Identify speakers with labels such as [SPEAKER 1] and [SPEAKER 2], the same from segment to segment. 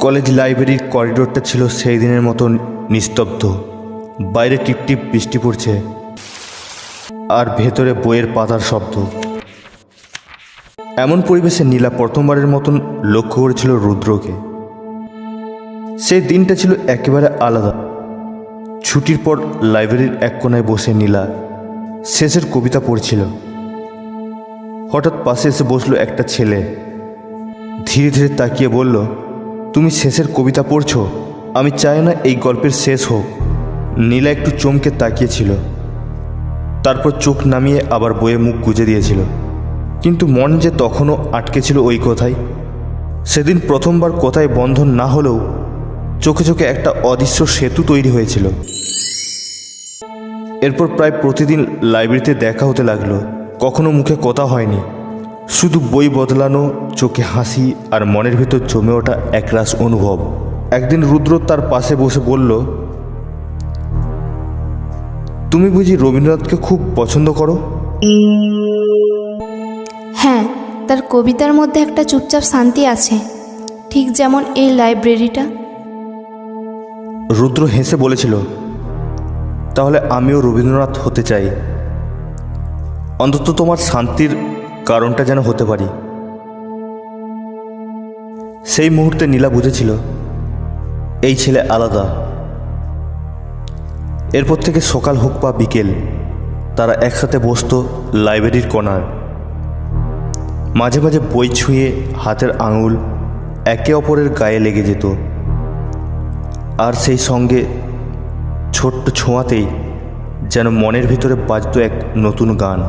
[SPEAKER 1] College লাইব্রেরির করিডোরটা ছিল সেই দিনের মতো নিস্তব্ধ। বাইরে টিপটিপ বৃষ্টি পড়ছে আর ভেতরে বইয়ের পাতার শব্দ। এমন পরিবেশে নীলা প্রথমবারের মতন লক্ষ্য করেছিল রুদ্রকে। সেই দিনটা ছিল একেবারে আলাদা। ছুটির পর লাইব্রেরির এক কোনায় বসে নীলা শেষের কবিতা পড়ছিল। হঠাৎ পাশে এসে বসল একটা ছেলে। ধীরে ধীরে তাকিয়ে বলল তুমি শেষের কবিতা পড়ছ? আমি চাই না এই গল্পের শেষ হোক। নীলা একটু চমকে তাকিয়েছিল। তারপর চোখ নামিয়ে আবার বইয়ে মুখ গুজে দিয়েছিল। কিন্তু মন যে তখনও আটকে ছিল ওই কথাই সেদিন প্রথমবার কথায় বন্ধন না হলেও চোখে চোখে একটা অদৃশ্য সেতু তৈরি হয়েছিল। এরপর প্রায় প্রতিদিন লাইব্রেরিতে দেখা হতে লাগল। কখনো মুখে কথা হয়নি। শুধু বই বদলানো চোখে হাসি আর মনের ভেতর জমে ওঠা একরাশ অনুভব। একদিন রুদ্র তার পাশে বসে বলল তুমি বুঝি রবীন্দ্রনাথকে খুব পছন্দ করো?
[SPEAKER 2] হ্যাঁ তার কবিতার মধ্যে একটা চুপচাপ শান্তি আছে ঠিক যেমন এই লাইব্রেরিটা।
[SPEAKER 1] রুদ্র হেসে বলেছিল তাহলে আমিও রবীন্দ্রনাথ হতে চাই। অন্তত তোমার শান্তির কারণটা যেন হতে পারি। সেই মুহূর্তে নীলা বুঝেছিল, এই ছেলে আলাদা। এরপর থেকে সকাল হোক বা বিকেল, তারা একসাথে বসতো লাইব্রেরির কোনার মাঝে মাঝে বই ছুঁয়ে হাতের আঙুল একে অপরের গায়ে লেগে যেত। আর সেই সঙ্গে ছোট্ট ছোঁয়াতেই যেন মনের ভিতরে বাজত এক নতুন গান।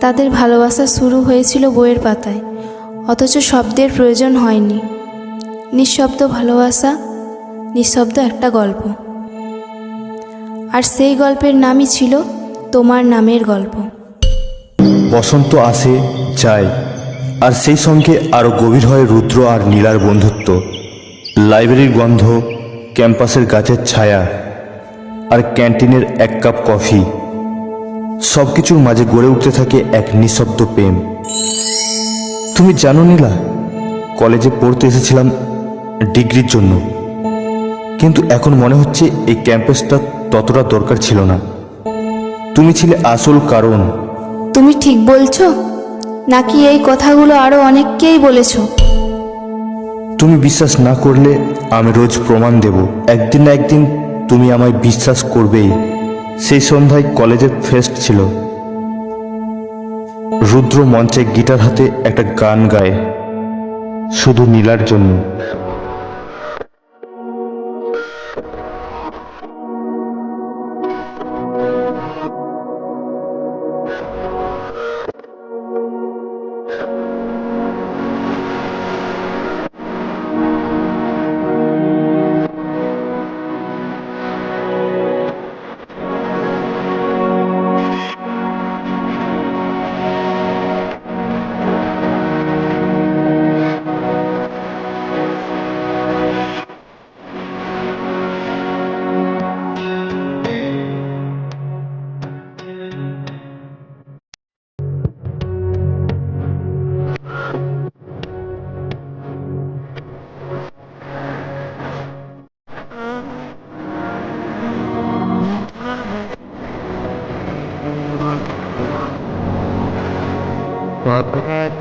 [SPEAKER 2] তাদের ভালোবাসা শুরু হয়েছিল বইয়ের পাতায়, অথচ শব্দের প্রয়োজন হয়নি। নিঃশব্দ ভালোবাসা, নিঃশব্দ একটা গল্প। আর সেই গল্পের নামই ছিল তোমার নামের গল্প।
[SPEAKER 1] বসন্ত আসে, যায়, আর সেই সঙ্গে আরও গভীর হয় রুদ্র আর নীলার বন্ধুত্ব। লাইব্রেরির গন্ধ, ক্যাম্পাসের গাছের ছায়া, আর ক্যান্টিনের এক কাপ কফি। সব কিছুর মাঝে গড়ে উঠতে থাকে এক নিঃশব্দ প্রেম। তুমি জানো নীলা কলেজে পড়তে এসেছিলাম ডিগ্রির জন্য। কিন্তু এখন মনে হচ্ছে এই ক্যাম্পাসটা ততটা দরকার ছিল না। তুমি ছিলে আসল কারণ।
[SPEAKER 2] তুমি ঠিক বলছো নাকি এই কথাগুলো আরও অনেককেই বলেছ?
[SPEAKER 1] তুমি বিশ্বাস না করলে আমি রোজ প্রমাণ দেব। একদিন না একদিন তুমি আমায় বিশ্বাস করবেই। সেই সন্ধ্যায় কলেজের ফেস্ট ছিল। রুদ্র মঞ্চে গিটার হাতে একটা গান গায়। শুধু নীলার জন্য। Gracias.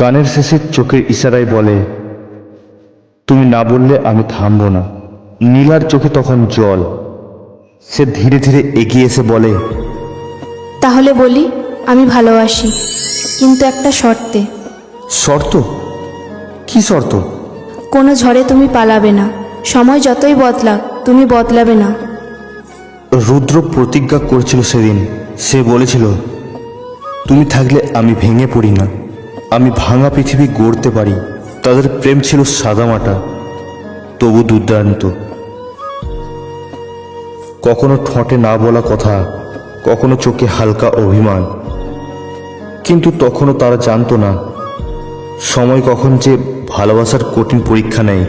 [SPEAKER 1] গানের শেষে চোখের ইশারায় বলে তুমি না বললে আমি থামবো না। নীলার চোখে তখন জল। সে ধীরে ধীরে এগিয়ে এসে বলে
[SPEAKER 2] তাহলে বলি আমি ভালোবাসি কিন্তু একটা শর্তে।
[SPEAKER 1] শর্ত? কি শর্ত?
[SPEAKER 2] কোনো ঝড়ে তুমি পালাবে না। সময় যতই বদলাক তুমি বদলাবে না।
[SPEAKER 1] রুদ্র প্রতিজ্ঞা করেছিল সেদিন। সে বলেছিল তুমি থাকলে আমি ভেঙে পড়ি না। আমি ভাঙা পৃথিবী গড়তে পারি, তাদের প্রেম ছিল সাদামাটা, তবু দুর্দান্ত। কখনো ঠোঁটে না বলা কথা, কখনো চোখে হালকা অভিমান। কিন্তু তখনও তারা জানতো না, সময় কখন যে ভালোবাসার কঠিন পরীক্ষা নেয়।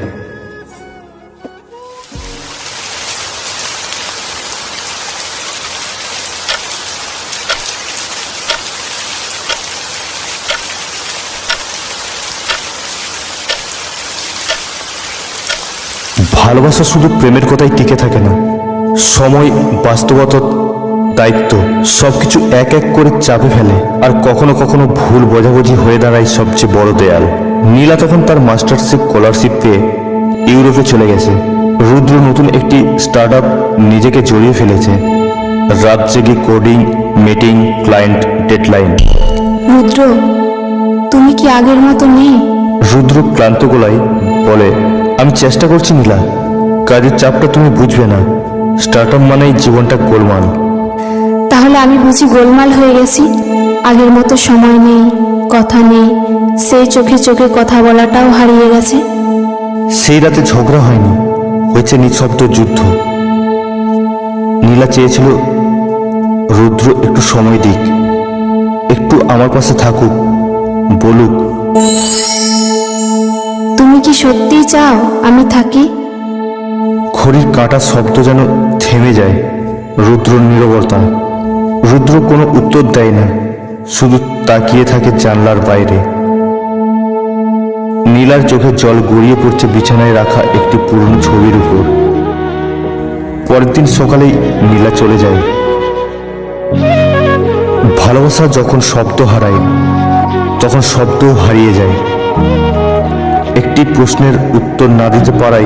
[SPEAKER 1] ভালোবাসা শুধু প্রেমের কথাই টিকে থাকে না। সময় বাস্তবতা দায়িত্ব সবকিছু এক এক করে চাপে ফেলে আর কখনো কখনো ভুল বোঝাবুঝি হয়ে দাঁড়ায় সবচেয়ে বড় দেয়াল। নীলা তখন তার মাস্টারশিপ স্কলারশিপ পেয়ে ইউরোপে চলে গেছে। রুদ্র নতুন একটি স্টার্ট আপ নিজেকে জড়িয়ে ফেলেছে। রাত জেগে coding meeting client deadline.
[SPEAKER 2] Rudra তুমি কি আগের মতো নেই?
[SPEAKER 1] রুদ্র ক্লান্ত গলায় বলে আমি চেষ্টা করছি নীলা। কাজের চাপটা তুমি বুঝবে না। স্টার্ট আপ মানেই জীবনটা গোলমাল।
[SPEAKER 2] তাহলে আমি বুঝি গোলমাল হয়ে গেছি। আগের মতো সময় নেই কথা নেই সেই চোখে চোখে কথা বলাটাও হারিয়ে গেছে।
[SPEAKER 1] সেই রাতে ঝগড়া হয়নি হয়েছে নিঃশব্দ যুদ্ধ। নীলা চেয়েছিল রুদ্র একটু সময় দিক একটু আমার পাশে থাকুক বলুক।
[SPEAKER 2] তুমি কি সত্যিই চাও আমি থাকি?
[SPEAKER 1] ঘড়ির কাঁটা শব্দ যেন থেমে যায়। রুদ্র নীরবতা। রুদ্র কোনো উত্তর দেয় না, শুধু তাকিয়ে থাকে জানলার বাইরে। নীলার চোখে জল গড়িয়ে পড়ছে বিছানায় রাখা একটি পুরনো ছবির উপর। পরের দিন সকালেই নীলা চলে যায়। ভালোবাসা যখন শব্দ হারায়, তখন শব্দও হারিয়ে যায়। একটি প্রশ্নের উত্তর না দিতে পারাই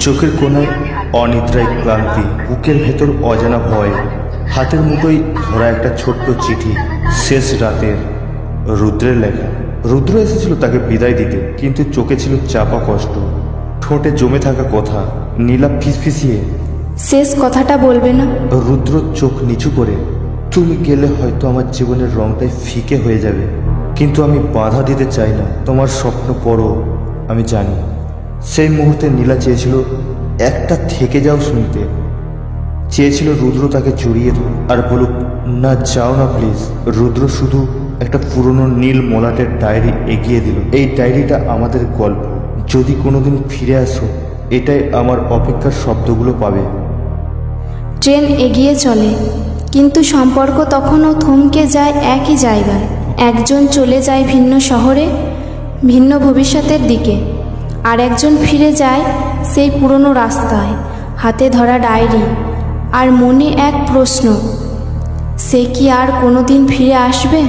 [SPEAKER 1] চোখের কোনায় অনিদ্রায় ক্লান্তি বুকের ভেতর অজানা ভয় হাতের মুঠোই ধরা একটা ছোট্ট চিঠি শেষ রাতের রুদ্রের লেখা। রুদ্র এসেছিল তাকে বিদায় দিতে কিন্তু চোখে ছিল চাপা কষ্ট। ঠোঁটে জমে থাকা কথা নীলা ফিসফিসিয়ে।
[SPEAKER 2] শেষ কথাটা বলবে না?
[SPEAKER 1] রুদ্র চোখ নিচু করে তুমি গেলে হয়তো আমার জীবনের রংটাই ফিকে হয়ে যাবে কিন্তু আমি বাধা দিতে চাই না তোমার স্বপ্ন পড়ো আমি জানি। সেই মুহূর্তে নীলা চেয়েছিল একটা থেকে যাও শুনতে। চেয়েছিল রুদ্র তাকে জড়িয়ে ধরুক। আর বলুক, না, যাও না প্লিজ রুদ্র শুধু একটা পুরনো নীল মলাটের ডায়েরি এগিয়ে দিল। এই ডায়েরিটা আমাদের গল্প। যদি কোনোদিন ফিরে আসো, এটাই আমার অপেক্ষার শব্দগুলো পাবে।
[SPEAKER 2] ট্রেন এগিয়ে চলে, কিন্তু সম্পর্ক তখনও থমকে যায় একই জায়গায়। একজন চলে যায় ভিন্ন শহরে, ভিন্ন ভবিষ্যতের দিকে। আর একজন ফিরে যায় সেই পুরনো রাস্তায়, হাতে ধরা ডায়েরি। আর মনে এক প্রশ্ন, সে কি আর কোনো দিন ফিরে আসবে?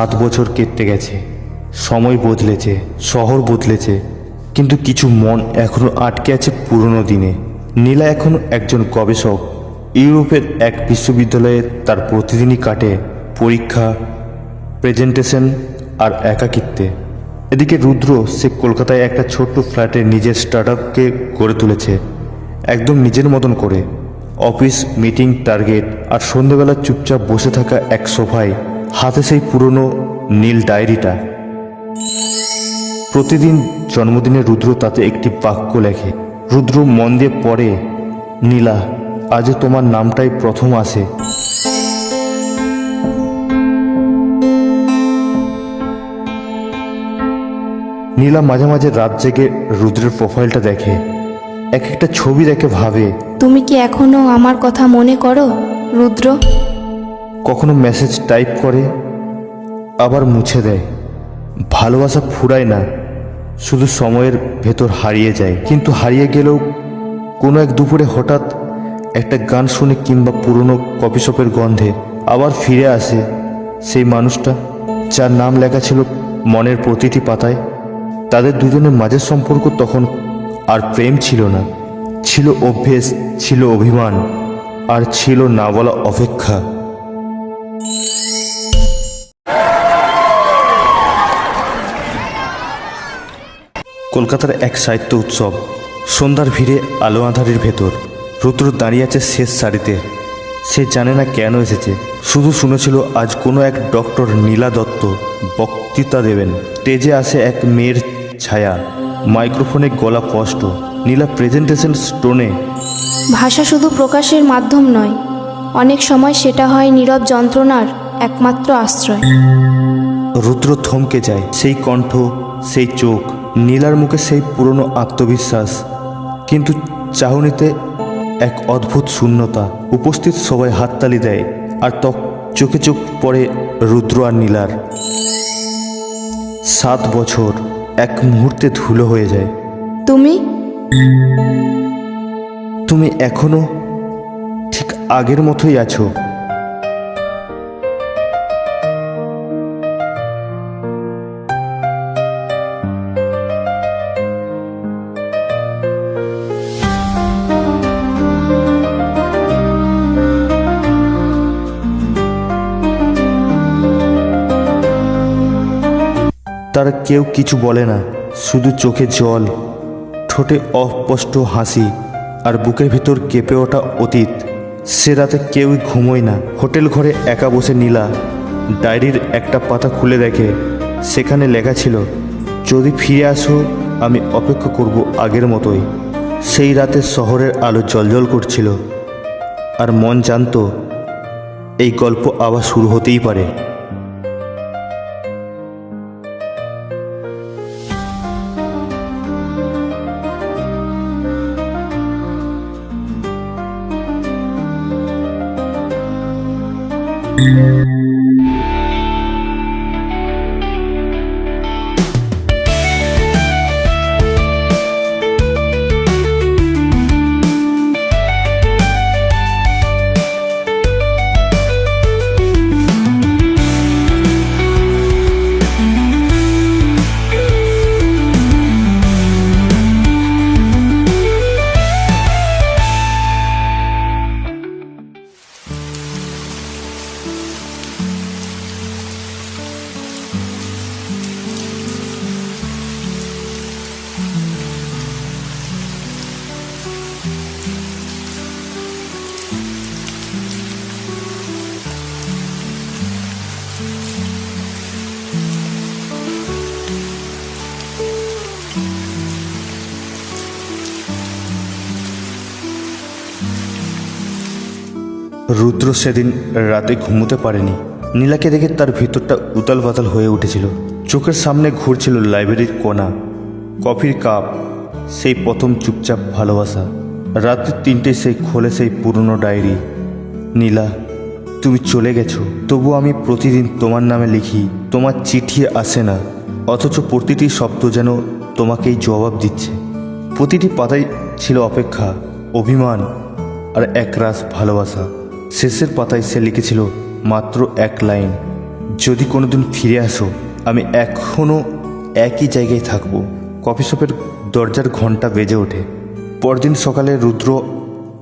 [SPEAKER 1] সাত বছর কেটে গেছে। সময় বদলেছে, শহর বদলেছে, কিন্তু কিছু মন এখনও আটকে আছে পুরনো দিনে। নীলা এখনও একজন গবেষক। ইউরোপের এক বিশ্ববিদ্যালয়ে তার প্রতিদিনই কাটে পরীক্ষা, প্রেজেন্টেশন আর একাকিত্বে। এদিকে রুদ্র সে কলকাতায় একটা ছোট্ট ফ্ল্যাটে নিজের স্টার্ট আপকে গড়ে তুলেছে। একদম নিজের মতন করে। অফিস, মিটিং, টার্গেট আর সন্ধেবেলা চুপচাপ বসে থাকা এক সোফায় হাতে সেই পুরনো নীল ডায়েরিটা। প্রতিদিন জন্মদিনে রুদ্র তাতে একটি বাক্য লেখে। রুদ্র মন দিয়ে পড়ে, নীলা আজ তোমার নামটাই প্রথম আসে। নীলা মাঝে মাঝে রাত জেগে রুদ্রের প্রোফাইলটা দেখে। এক একটা ছবি দেখে ভাবে,
[SPEAKER 2] তুমি কি এখনও আমার কথা মনে করো, রুদ্র?
[SPEAKER 1] কখনো মেসেজ টাইপ করে, আবার মুছে দেয়। ভালোবাসা ফুরায় না, শুধু সময়ের ভেতর হারিয়ে যায়। কিন্তু হারিয়ে গেলেও কোনো এক দুপুরে হঠাৎ একটা গান শুনে কিংবা পুরনো কফি শপের গন্ধে আবার ফিরে আসে সেই মানুষটা, যার নাম লেখা ছিল মনের প্রতিটি পাতায়। তাদের দুজনের মাঝের সম্পর্ক তখন আর প্রেম ছিল না। ছিল অভ্যেস, ছিল অভিমান, আর ছিল না বলা অপেক্ষা। কলকাতার এক সাহিত্য উৎসব। সন্ধ্যার ভিড়ে আলো আঁধারির ভেতর। রুদ্র দাঁড়িয়ে আছে শেষ সারিতে। সে জানে না কেন এসেছে। শুধু শুনেছিল আজ কোনো এক ডক্টর নীলা দত্ত বক্তৃতা দেবেন। স্টেজে আসে এক মেয়ের ছায়া। মাইক্রোফোনে গলা কষ্ট নীলা প্রেজেন্টেশন স্টোনে।
[SPEAKER 2] ভাষা শুধু প্রকাশের মাধ্যম নয়। অনেক সময় সেটা হয় নীরব যন্ত্রণার একমাত্র আশ্রয়।
[SPEAKER 1] রুদ্র থমকে যায়। সেই কণ্ঠ সেই চোখ নীলার মুখে সেই পুরনো আত্মবিশ্বাস কিন্তু চাহনিতে এক অদ্ভুত শূন্যতা। উপস্থিত সবাই হাততালি দেয় আর তক চোখে চোখ পড়ে রুদ্র আর নীলার। সাত বছর এক মুহূর্তে ধুলো হয়ে যায়।
[SPEAKER 2] তুমি?
[SPEAKER 1] তুমি এখনও ঠিক আগের মতোই আছো। কেউ কিছু বলে না, শুধু চোখে জল, ঠোঁটে অস্পষ্ট হাসি আর বুকের ভিতর কেঁপে ওঠা অতীত। সে রাতে কেউই ঘুমোয় না। হোটেল ঘরে একা বসে নীলা ডায়েরির একটা পাতা খুলে দেখে। সেখানে লেখা ছিল, যদি ফিরে আসো, আমি অপেক্ষা করব আগের মতোই। সেই রাতে শহরের আলো জলজল করছিল। আর মন জানতো, এই গল্প আবার শুরু হতেই পারে। Thank you. রুদ্র সেদিন রাতে ঘুমোতে পারেনি। নীলাকে দেখে তার ভিতরটা উতাল পাতাল হয়ে উঠেছিল। চোখের সামনে ঘুরছিল লাইব্রেরির কোনা, কফির কাপ, সেই প্রথম চুপচাপ ভালোবাসা। রাত্রি তিনটে সেই খোলে সেই পুরনো ডায়েরি, নীলা, তুমি চলে গেছো। তবু আমি প্রতিদিন তোমার নামে লিখি, তোমার চিঠি আসে না, অথচ প্রতিটি শব্দ যেন তোমাকেই জবাব দিচ্ছে। প্রতিটি পাতায় ছিল অপেক্ষা, অভিমান আর একরাশ ভালোবাসা। শেষের পাতায় সে লিখেছিল, মাত্র এক লাইন। যদি কোনোদিন ফিরে আসো, আমি এখনও একই জায়গায় থাকব। কফি শপের দরজার ঘণ্টা বেজে ওঠে। পরদিন সকালে রুদ্র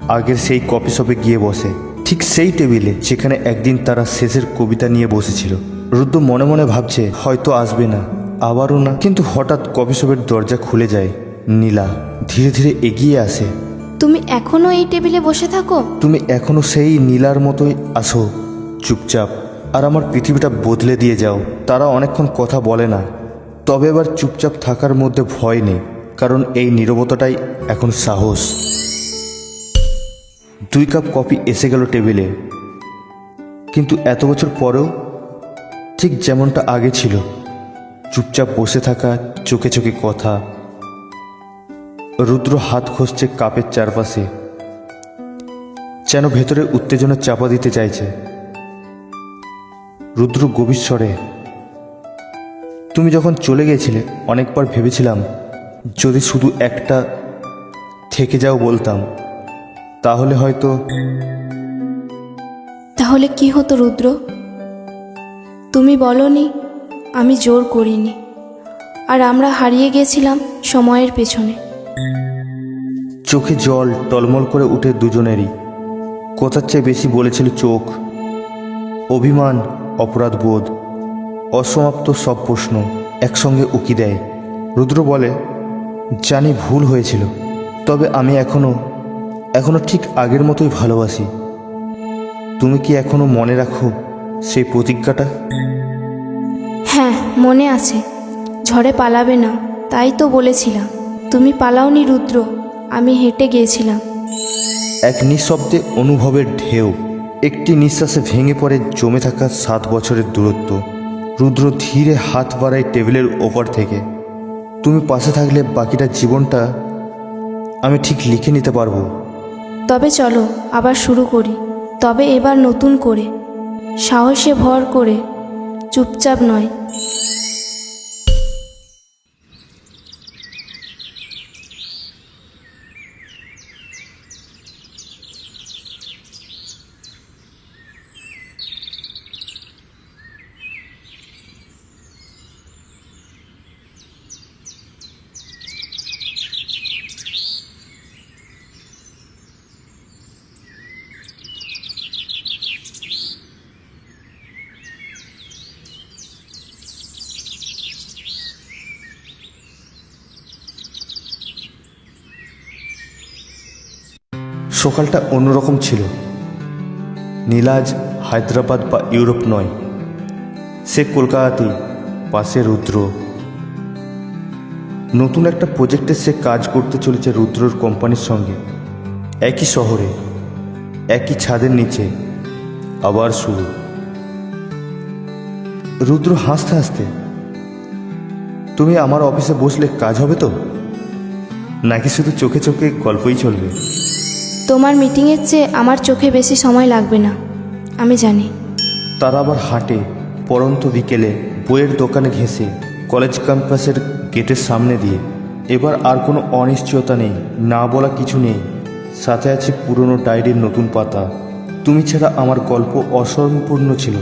[SPEAKER 1] আগের সেই কফি শপে গিয়ে বসে। ঠিক সেই টেবিলে যেখানে একদিন তারা শেষের কবিতা নিয়ে বসেছিল। রুদ্র মনে মনে ভাবছে, হয়তো আসবে না, আবারও না। কিন্তু হঠাৎ কফি শপের দরজা খুলে যায়। নীলা ধীরে ধীরে এগিয়ে আসে।
[SPEAKER 2] তুমি এখনও এই টেবিলে বসে থাকো?
[SPEAKER 1] তুমি এখনও সেই নীলার মতোই আসো চুপচাপ। আর আমার পৃথিবীটা বদলে দিয়ে যাও। তারা অনেকক্ষণ কথা বলে না। তবে এবার চুপচাপ থাকার মধ্যে ভয় নেই। কারণ এই নীরবতাটাই এখন সাহস। দুই কাপ কফি এসে গেল টেবিলে। কিন্তু এত বছর পরেও ঠিক যেমনটা আগে ছিল। চুপচাপ বসে থাকা, চোখে চোখে কথা রুদ্র হাত খসছে কাপের চারপাশে। যেন ভেতরে উত্তেজনা চাপা দিতে চাইছে। রুদ্র গভীর স্বরে, তুমি যখন চলে গিয়েছিলে অনেকবার ভেবেছিলাম, যদি শুধু একটা থেকে যাও বলতাম, তাহলে হয়তো
[SPEAKER 2] তাহলে কি হতো রুদ্র? তুমি বলনি, আমি জোর করিনি, আর আমরা হারিয়ে গেছিলাম সময়ের পেছনে।
[SPEAKER 1] চোখে জল টলমল করে উঠে দুজনেরই। কথার চেয়ে বেশি বলেছিল চোখ। অভিমান অপরাধবোধ অসমাপ্ত সব প্রশ্ন একসঙ্গে উকি দেয়। রুদ্র বলে, জানি ভুল হয়েছিল, তবে আমি এখনও এখনও ঠিক আগের মতোই ভালোবাসি। তুমি কি এখনও মনে রাখো সেই প্রতিজ্ঞাটা?
[SPEAKER 2] হ্যাঁ মনে আছে। ঝড়ে পালাবে না, তাই তো বলেছিলাম। তুমি পালাওনি রুদ্র আমি হেঁটে গিয়েছিলাম।
[SPEAKER 1] এক নিঃশব্দে অনুভবের ঢেউ একটি নিঃশ্বাসে ভেঙে পড়ে জমে থাকা সাত বছরের দূরত্ব। রুদ্র ধীরে হাত বাড়ায় টেবিলের ওপর থেকে। তুমি পাশে থাকলে বাকিটা জীবনটা আমি ঠিক লিখে নিতে পারব।
[SPEAKER 2] তবে চলো আবার শুরু করি। তবে এবার নতুন করে। সাহসে ভর করে। চুপচাপ নয়।
[SPEAKER 1] সকালটা অন্যরকম ছিল। নীলাজ হায়দ্রাবাদ বা ইউরোপ নয়। সে কলকাতাতেই পাশে রুদ্র। নতুন একটা প্রজেক্টে সে কাজ করতে চলেছে রুদ্রর কোম্পানির সঙ্গে। একই শহরে, একই ছাদের নিচে। আবার শুরু। রুদ্র হাসতে হাসতে, তুমি আমার অফিসে বসলে কাজ হবে তো? নাকি শুধু চোখে চোখে গল্পই চলবে?
[SPEAKER 2] তোমার মিটিংয়ের চেয়ে আমার চোখে বেশি সময় লাগবে না, আমি জানি।
[SPEAKER 1] তারা আবার হাঁটে, পরন্ত বিকেলে বইয়ের দোকানে ঘেঁষে, কলেজ ক্যাম্পাসের গেটের সামনে দিয়ে। এবার আর কোনো অনিশ্চয়তা নেই, না বলা কিছু নেই। সাথে আছে পুরনো ডায়েরির নতুন পাতা। তুমি ছাড়া আমার গল্প অসম্পূর্ণ ছিল।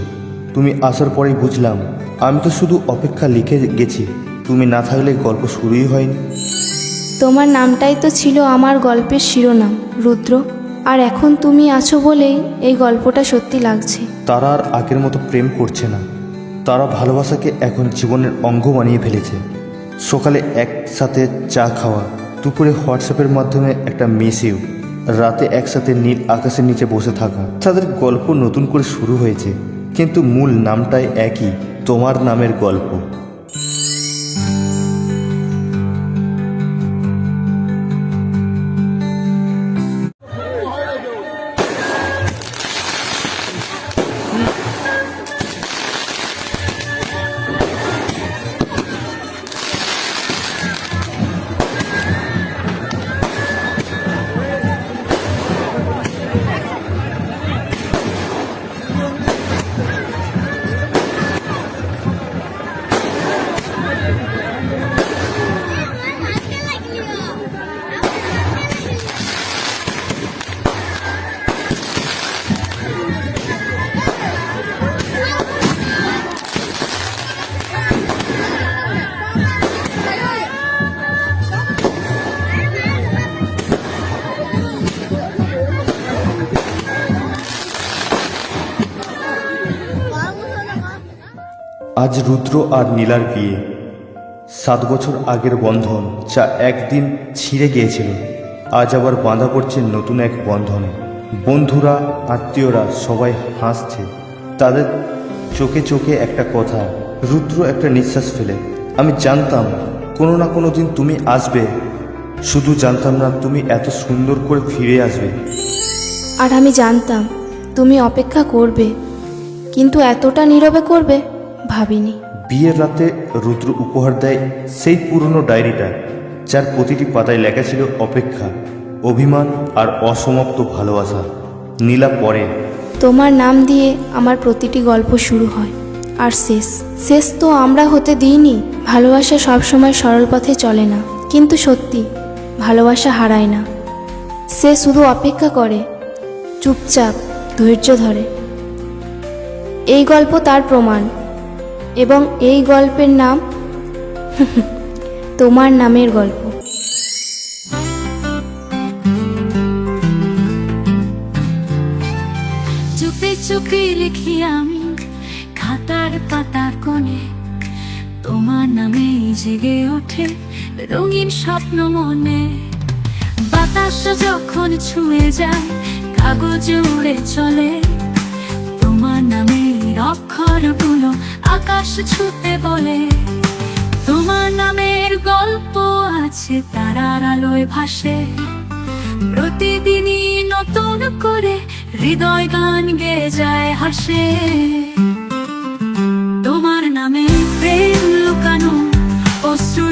[SPEAKER 1] তুমি আসার পরেই বুঝলাম, আমি তো শুধু অপেক্ষা লিখে গেছি। তুমি না থাকলে গল্প শুরুই হয়নি।
[SPEAKER 2] তোমার নামটাই তো ছিল আমার গল্পের শিরোনাম, রুদ্র। আর এখন তুমি আছো বলেই এই গল্পটা সত্যি লাগছে।
[SPEAKER 1] তারা আর আগের মতো প্রেম করছে না। তারা ভালোবাসাকে এখন জীবনের অঙ্গ বানিয়ে ফেলেছে। সকালে একসাথে চা খাওয়া, দুপুরে হোয়াটসঅ্যাপের মাধ্যমে একটা মেসেও রাতে একসাথে নীল আকাশের নিচে বসে থাকা। তাদের গল্প নতুন করে শুরু হয়েছে, কিন্তু মূল নামটাই একই, তোমার নামের গল্প। আজ রুদ্র আর নীলার বিয়ে। সাত বছর আগের বন্ধন যা একদিন ছিঁড়ে গিয়েছিল, আজ আবার বাঁধা পড়ছে নতুন এক বন্ধনে। বন্ধুরা, আত্মীয়রা সবাই হাসছে। তাদের চোখে চোখে একটা কথা, রুদ্র একটা নিঃশ্বাস ফেলে, আমি জানতাম কোনো না কোনো দিন তুমি আসবে। শুধু জানতাম না তুমি এত সুন্দর করে ফিরে আসবে।
[SPEAKER 2] আর আমি জানতাম তুমি অপেক্ষা করবে, কিন্তু এতটা নীরবে করবে ভাবিনি।
[SPEAKER 1] বিয়ের রাতে রুদ্র উপহার দেয় সেই পুরনো ডায়েরিটা যার প্রতিটি পাতায় লেখা ছিল অপেক্ষা অভিমান আর অসমাপ্ত ভালোবাসা। নীলা পরে।
[SPEAKER 2] তোমার নাম দিয়ে আমার প্রতিটি গল্প শুরু হয় আর শেষ। শেষ তো আমরা হতে দিইনি ভালোবাসা সবসময় সরল পথে চলে না। কিন্তু সত্যি ভালোবাসা হারায় না। সে শুধু অপেক্ষা করে চুপচাপ ধৈর্য ধরে। এই গল্প তার প্রমাণ এবং এই গল্পের নাম তোমার নামের গল্প।
[SPEAKER 3] চুপে চুপে লিখি আমি খাতার পাতার কোণে। তোমার নামে জেগে ওঠে রঙিন স্বপ্ন মনে। বাতাস যখন ছুঁয়ে যায়, কাগজ উড়ে চলে। তোমার নামের অক্ষরগুলো আকাশ ছুতে বলে, তোমার নামের গল্প আছে তারার আলোয় ভাসে। প্রতিদিনই নতুন করে হৃদয় গান গেয়ে যায় হাসে। তোমার নামে প্রেম লুকানো অশ্রুরও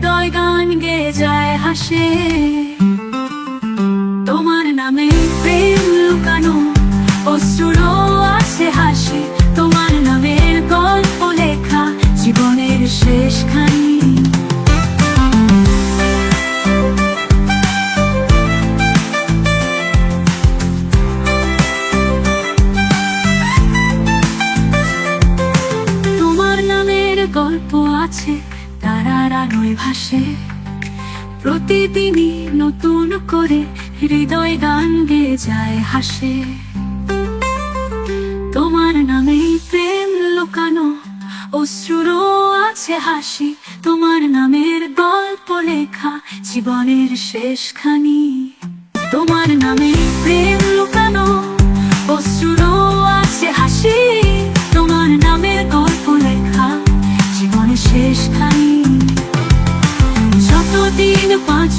[SPEAKER 3] হৃদয় গান গেয়ে যায় হাসে। তোমার নামে প্রেম লুকানো, অশ্রুরও আছে হাসি। তোমার নামের গল্প লেখা, জীবনের শেষ আলোয় ভাসে। প্রতিদিনই নতুন করে হৃদয় গান গেয়ে যায় হাসে। তোমার নামে প্রেম লুকানো, অশ্রুরও আছে হাসি। তোমার নামের গল্প লেখা, জীবনের শেষখানি। তোমার নামে প্রেম লুকানো, অশ্রুরও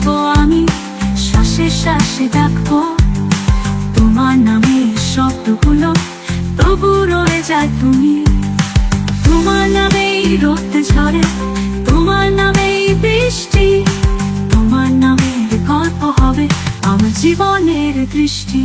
[SPEAKER 3] বাঁচবো আমি, শ্বাসে শ্বাসে ডাকবো। তোমার নামে শব্দগুলো তবু রয়ে যায় তুমি। তোমার নামেই রোদ ঝরে, তোমার নামেই বৃষ্টি। তোমার নামের গল্প হবে আমার জীবনের দৃষ্টি।